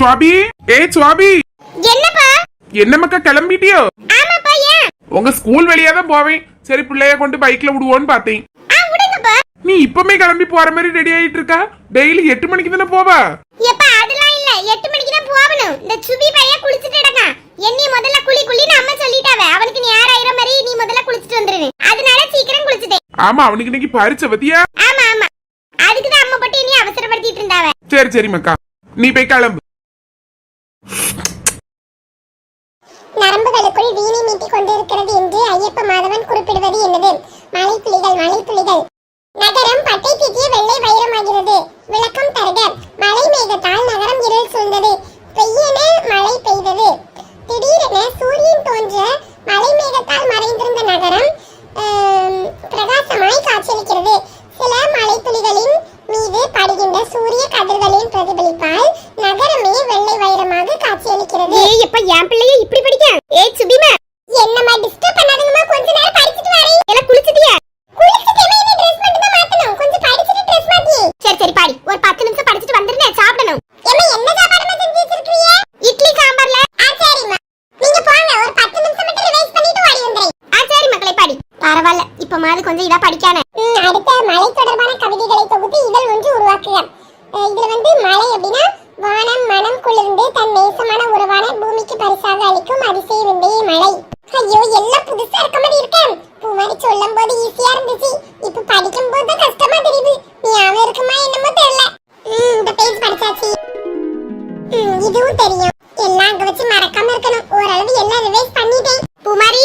சுவாபி? ஏ சுவாபி. என்னப்பா? என்ன மக்கா கிளம்பிட்டியோ? ஆமாப்பா ஏன்? உங்க ஸ்கூல் வழியா தான் போவேன். சரி பிள்ளைய கொண்டு பைக்ல விடுவோன்னு பார்த்தேன். நீ இப்பமே கிளம்பி போற மாதிரி ரெடி ஆயிட்டு இருக்கா டெய்லி எட்டு மணிக்கு தானே போவா? எப்பா அதெல்லாம் இல்ல. எட்டு மணிக்கு தான் போகணும். இந்த சுபி பையன் குளிச்சிட்டு கிடக்கான். என்னைய முதல்ல குளி குளின்னு அம்மா சொல்லிட்டாவ. அவனுக்கு நேரம் ஆயிரம் மாதிரி நீ முதல்ல குளிச்சிட்டு வந்துருன்னு. அதனால சீக்கிரம் குளிச்சிட்டேன். ஆமா அவனுக்கு இன்னைக்கு பரிச்சை பத்தியா? ஆமா ஆமா. அதுக்கு தான் அம்மா போட்டு நீ அவசரப்படுத்திட்டு இருந்தாவ. சரி சரி மக்கா. நீ போய் கிளம்பு. நரம்புகளுக்குள் வீணை மீட்டிக் கொண்டிருக்கிறது என்று ஐயப்ப மாதவன் குறிப்பிடுவது என்னது? மழைத்துளிகள் மழைத்துளிகள் நகரம் பட்டை தீட்டிய வெள்ளை வைரமாகிறது. விளக்கம் தருக. மலை மேகத்தால் நகரம் இருள் சூழ்ந்தது. பெய்யென மழை பெய்தது. திடீரென சூரியன் தோன்ற மலை மேகத்தால் மறைந்திருந்த நகரம் பிரகாசமாய் காட்சியளிக்கிறது. சில மழைத்துளிகளின் மீது படுகின்ற சூரிய கதிர்களின் பிரதிபலிப்பால் வைரமாக காட்சியளிக்கிறது ஏய் எப்ப என் பிள்ளைய இப்படி படிக்க? ஏய் சுபிமா. என்னம்மா டிஸ்டர்ப் பண்ணாதீங்கம்மா. கொஞ்ச நேரம் படிச்சிட்டு வரேன் எல்லாம் குளிச்சிட்டியா? குளிச்சிட்டேமே இனி ட்ரெஸ் மட்டும் தான் மாத்தணும். கொஞ்சம் படிச்சிட்டு ட்ரெஸ் மாத்தி. சரி சரி பாடி. ஒரு பத்து நிமிஷம் படிச்சுட்டு வந்துருந்தேன் சாப்பிடணும். ஏம்மா என்ன சாப்பாடுமா செஞ்சு வச்சிருக்கீங்க இட்லி சாம்பார்ல. ஆ சரிம்மா. நீங்க போங்க. ஒரு பத்து நிமிஷம் மட்டும் ரிவைஸ் பண்ணிட்டு ஓடி வந்துறேன் ஆ சரி மக்களை பாடி. பரவாயில்ல. இப்ப மாதிரி கொஞ்சம் இதா படிக்கானே. அடுத்த மழை தொடர்பான கவிதைகளை தொகுத்து இதழ் ஒன்று உருவாக்குக. இதுல வந்து மழை அப்படின்னா வானம் மனம் குளிர்ந்து தன் நேசமான உறவான பூமிக்கு பரிசாக அளிக்கும் அதிசய விந்தையே மழை. ஐயோ எல்லாம் புதுசா இருக்க மாதிரி இருக்கேன் பூமாரி சொல்லும் போது ஈஸியா இருந்துச்சு. இப்ப படிக்கும் போது கஷ்டமா தெரியுது. நீ அவன் இருக்குமா என்னமோ தெரியல. இந்த பேஜ் படிச்சாச்சு. இதுவும் தெரியும். எல்லாம் அங்க வச்சு மறக்காம இருக்கணும். ஓரளவு எல்லாம் ரிவைஸ் பண்ணிட்டேன். பூமாரி?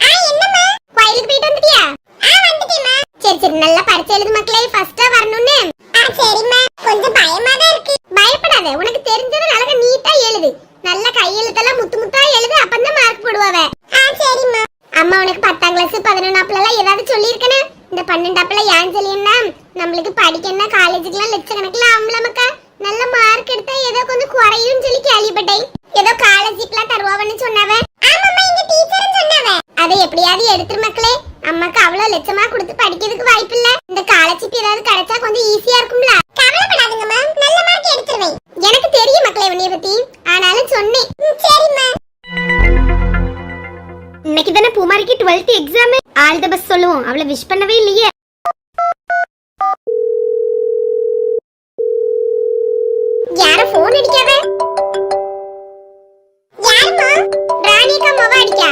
ஆ என்னம்மா? கோயிலுக்கு போயிட்டு வந்துட்டியா? ஆ வந்துட்டேம்மா. சரி சரி நல்லா பரிச்சை எழுது மக்களே ஃபர்ஸ்டா வரணும்னு ஆ சரிம்மா கொஞ்சம் பயமா தான் இருக்கு பயப்படாத உனக்கு தெரிஞ்சதை நல்லா நீட்டா எழுது நல்ல கையெழுத்தெல்லாம் முத்து முத்தா எழுது அப்பதான் மார்க் போடுவாவ ஆ சரிம்மா அம்மா உனக்கு பத்தாம் கிளாஸ் பதினொன்னாப்புல எல்லாம் ஏதாவது சொல்லியிருக்கணும் இந்த பன்னெண்டாப்புல ஏன் சொல்லியிருந்தா நம்மளுக்கு படிக்கணும் காலேஜுக்குலாம் லட்சக்கணக்கில் ஆம்பளை மக்கா நல்ல மார்க் எடுத்தா ஏதோ கொஞ்சம் குறையும் சொல்லி கேள்விப்பட்டேன் ஏதோ காலேஜுக்குலாம் தருவாவன்னு சொன்னாவ ஆமாம்மா எங்க டீச்சரும் சொன்னாவ அதை எப்படியாவது எடுத்துரு மக்களே. அம்மாக்கு அவ்வளவு லட்சமா கொடுத்து படிக்கிறதுக்கு வாய்ப்பு இல்ல இந்த காலச்சிப்பு ஏதாவது கிடைச்சா கொஞ்சம் ஈஸியா இருக்கும்ல. கவலைப்படாதீங்கம்மா. நல்ல மார்க் எடுத்துருவேன் எனக்கு தெரியும் மக்களே உன்னைய பத்தி. ஆனாலும் சொன்னேன். ம், சரிம்மா. இன்னைக்கு தானே பூமாரிக்கு twelfth exam all the best சொல்லுவோம். அவளை விஷ் பண்ணவே இல்லையே. யாரும் போன் அடிக்காத? யாருமா ராணிகா மொவ அடிக்கா.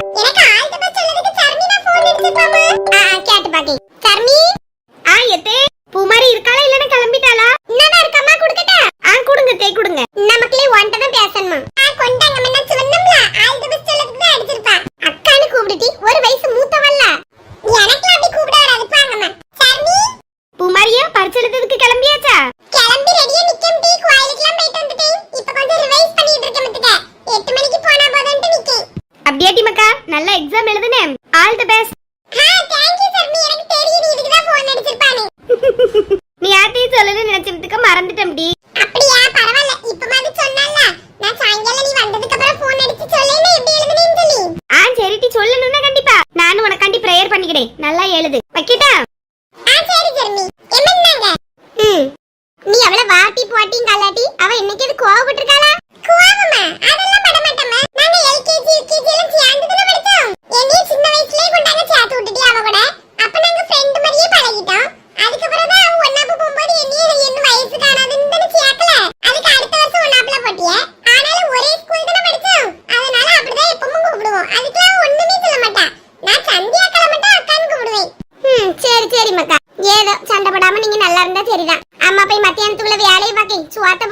நல்லா எக்ஸாம் எழுதுனே. ஆல் தி பெஸ்ட் நீ ஆத்தி சொல்லல நினைச்சதுக்கு மறந்துட்டேன் டி. அப்படியா? பரவாயில்ல. இப்ப மாதிரி சொன்னல நான் சாயங்காலம் நீ வந்ததுக்கு அப்புறம் போன் அடிச்சு சொல்லேனே எப்படி எழுதுனேன்னு சொல்லி. ஆ சரி டி. சொல்லணும்னா கண்டிப்பா. நானும் உனக்காண்டி பிரேயர் பண்ணிக்கிறேன். நல்லா எழுது. வைக்கட்டா? ஆ சரி ஜெர்மி. என்னங்க நீ அவளை வாட்டி போட்டி கலாட்டி அவ இன்னைக்கு கோவப்பட்டு நல்லா இருந்தா சரிதான். அம்மா போய் மத்தியானத்துக்குள்ள வேலையை பாக்கி சுவாத்த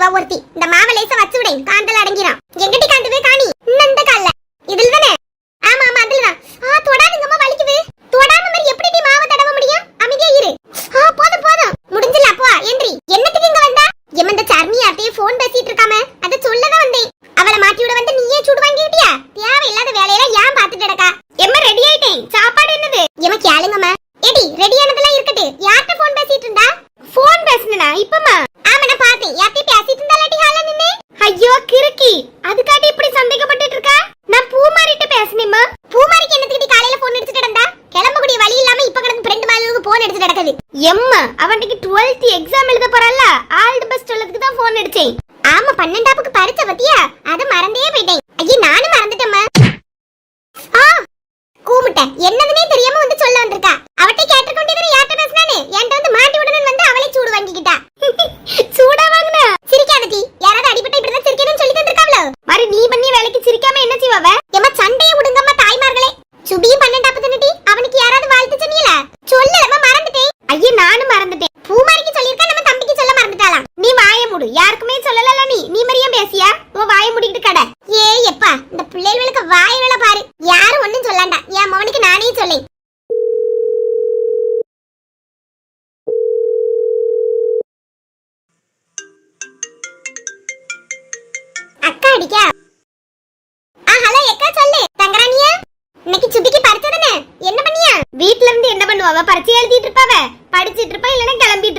இவ ஒருத்தி. இந்த மாவ லேச வச்சு விடேன் காந்தல் அடங்கிடும்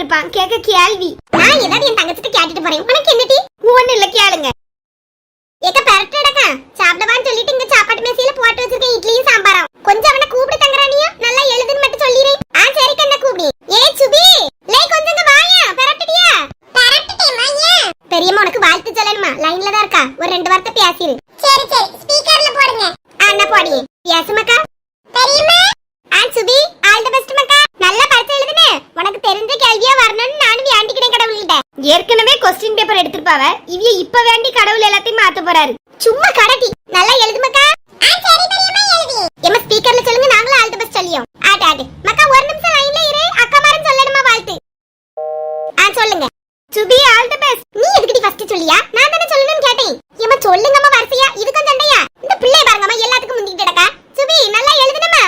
இருப்பான். கேட்க கேள்வி. நான் ஏதாவது என் தங்கச்சிட்ட கேட்டுட்டு போறேன். உனக்கு என்னடி ஒண்ணு இல்ல கேளுங்க. ஏற்கனவே கொஸ்டின் பேப்பர் எடுத்துப்பாவ இவிய இப்ப வேண்டி கடவுள் எல்லாத்தையும் மாத்த போறாரு. சும்மா கடட்டி நல்லா எழுதுமக்கா நாங்களும் ஒரு நிமிஷம் அக்கா மாரன் சொல்லணுமா வாழ்த்து. ஆ சொல்லுங்க. சுபி ஆல்ட் பஸ் நீ எதுக்கு ஃபர்ஸ்ட் சொல்லியா? நான் தானே சொல்லணும்னு கேட்டேன். எம்ம சொல்லுங்கம்மா வரிசையா. இதுக்கும் சண்டையா? இந்த பிள்ளை பாருங்கம்மா எல்லாத்துக்கும் முந்திக்கிட்டு கிடக்கா. சுபி நல்லா எழுதுனமா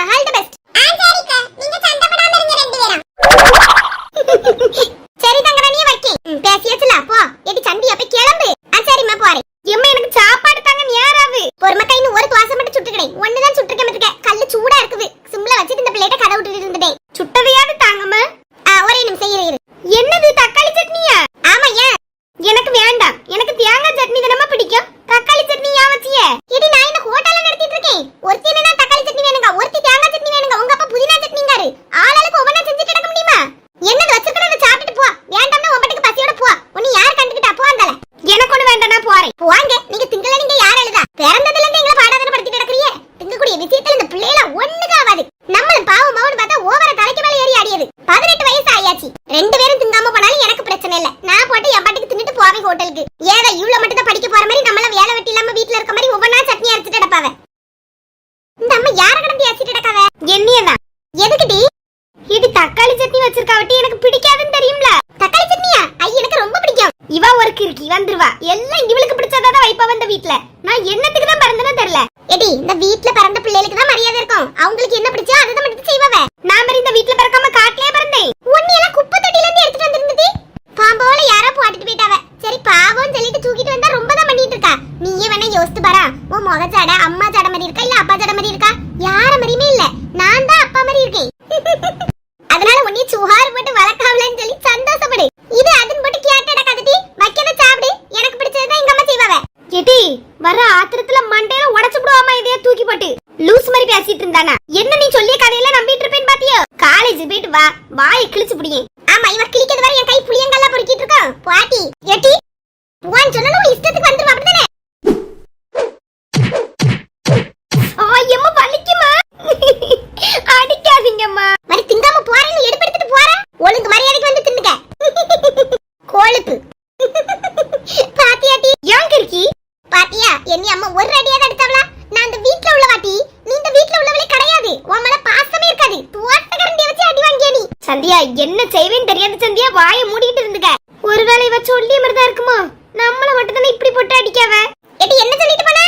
முருங்கைக்காவட்டி எனக்கு பிடிக்காதுன்னு தெரியும்ல. தக்காளி சட்னியா? ஐ எனக்கு ரொம்ப பிடிக்கும். இவ ஒரு கிறுக்கி வந்துருவா. எல்லாம் இவளுக்கு பிடிச்சதாதான் வைப்பா வந்த வீட்ல. நான் என்னத்துக்கு தான் பிறந்தனோ தெரியல. எடி இந்த வீட்ல பிறந்த பிள்ளைகளுக்கு தான் மரியாதை இருக்கும். அவங்களுக்கு என்ன பிடிச்சா அதை தான் மட்டும் செய்வாவ நான் மாதிரி இந்த வீட்டுல பிறக்காம காட்டிலே பிறந்தேன். உன்னை எல்லாம் குப்பை தொட்டில இருந்து எடுத்துட்டு வந்திருந்தது. பாம்போல யாரோ போட்டுட்டு போயிட்டாவ சரி பாவம் சொல்லிட்டு தூக்கிட்டு வந்தா ரொம்ப தான் பண்ணிட்டு இருக்கா. நீயே வேணா யோசித்து பாரா. உன் முகச்சாட அம்மா சாட மாதிரி செய்வேன் தெரியாத சந்தியா வாய மூடிட்டு இருந்துக்க. ஒருவேளை இவ சொல்லி மாதிரிதான் இருக்குமா? நம்மள மட்டும் தானே இப்படி போட்டு அடிக்காவ? எடி என்ன சொல்லிட்டு போன?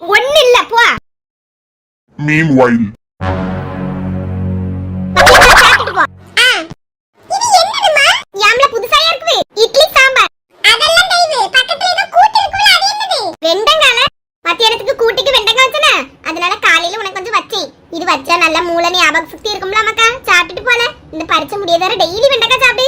ஒண்ணு இல்ல போ. மீன் மூளை ஞாபக சக்தி இருக்கும்ல மக்கா சாப்பிட்டுட்டு போல. இந்த பறிச்ச முடியாதார டெய்லி வெண்டைக்காய் சாப்பிடு.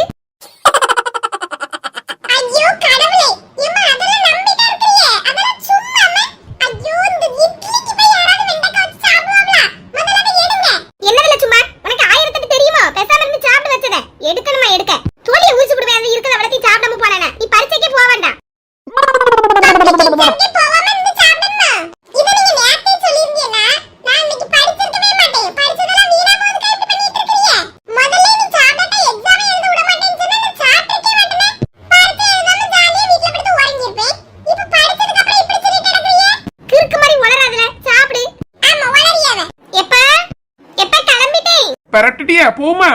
பரட்டுட்டியா? போமா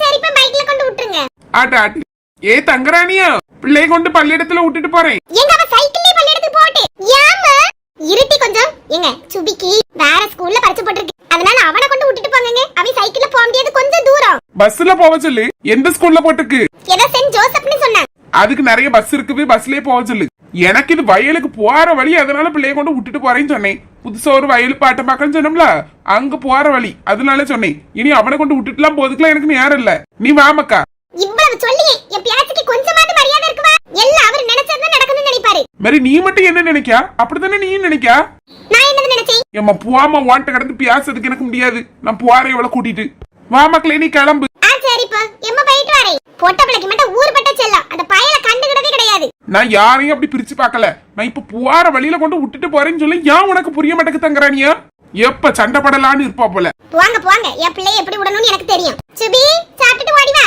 சரிப்பா பைக்ல கொண்டு விட்டுருங்க. ஆட்டு ஆட்டு. ஏ தங்கராணியா? பிள்ளைய கொண்டு பள்ளியிடத்துல விட்டுட்டு போறேன். எங்க அவ சைக்கிள்லயே பள்ளியிடத்துக்கு போட்டு? ஏமா இருட்டி கொஞ்சம். எங்க சுபிக்கு வேற ஸ்கூல்ல பரிச்சு போட்டிருக்கு. அதனால அவனை கொண்டு விட்டுட்டு போங்கங்க. அவன் சைக்கிள்ல போக முடியாது கொஞ்சம் தூரம். பஸ்ல போக சொல்லு. எந்த ஸ்கூல்ல போட்டுக்கு ஏதோ சென்ட் ஜோசப்னு அதுக்கு நிறைய பஸ் இருக்குது பஸ்லயே போக சொல்லு. எனக்கு இது வயலுக்கு போற வழி அதனால பிள்ளைய கொண்டு விட்டுட்டு போறேன்னு சொன்னேன். புதுசா ஒரு வயல் பாட்டம் பார்க்கன்னு சொன்னோம்ல அங்க போற வழி அதனால சொன்னேன். இனி அவனை கொண்டு விட்டுட்டுலாம் போதுக்குலாம் எனக்கு நேரம் இல்ல. நீ வாமக்கா இவ்வளவு சொல்லி என் பேச்சுக்கு கொஞ்சமாவது மரியாதை இருக்குவா எல்லாம் அவர் நினைச்சதுதான் நடக்கணும்னு நினைப்பாரு. மாதிரி நீ மட்டும் என்ன நினைக்கா அப்படித்தானே நீ நினைக்கா நான் என்னது நினைச்சேன்? ஏம்மா போவாம வாண்ட கடந்து பேசுறதுக்கு எனக்கு முடியாது. நான் போறேன் இவளை கூட்டிட்டு. வா மக்களே நீ கிளம்பு. சரிப்பா. எம்மா போயிட்டு வரேன். பொட்ட பிள்ளைக்கு மட்டும் ஊர்பட்ட செல்லம். அந்த பயல கண்டுகிடவே கிடையாது. நான் யாரையும் அப்படி பிரிச்சு பார்க்கல. நான் இப்ப போற வழியில கொண்டு விட்டுட்டு போறேன்னு சொல்லி ஏன் உனக்கு புரிய மாட்டேக்கு தங்குறானியா எப்ப சண்டை படலான்னு இருப்பா போல. போங்க போங்க. என் பிள்ளைய எப்படி விடணும்னு எனக்கு தெரியும். சுபி சாப்பிட்டுட்டு ஓடி வா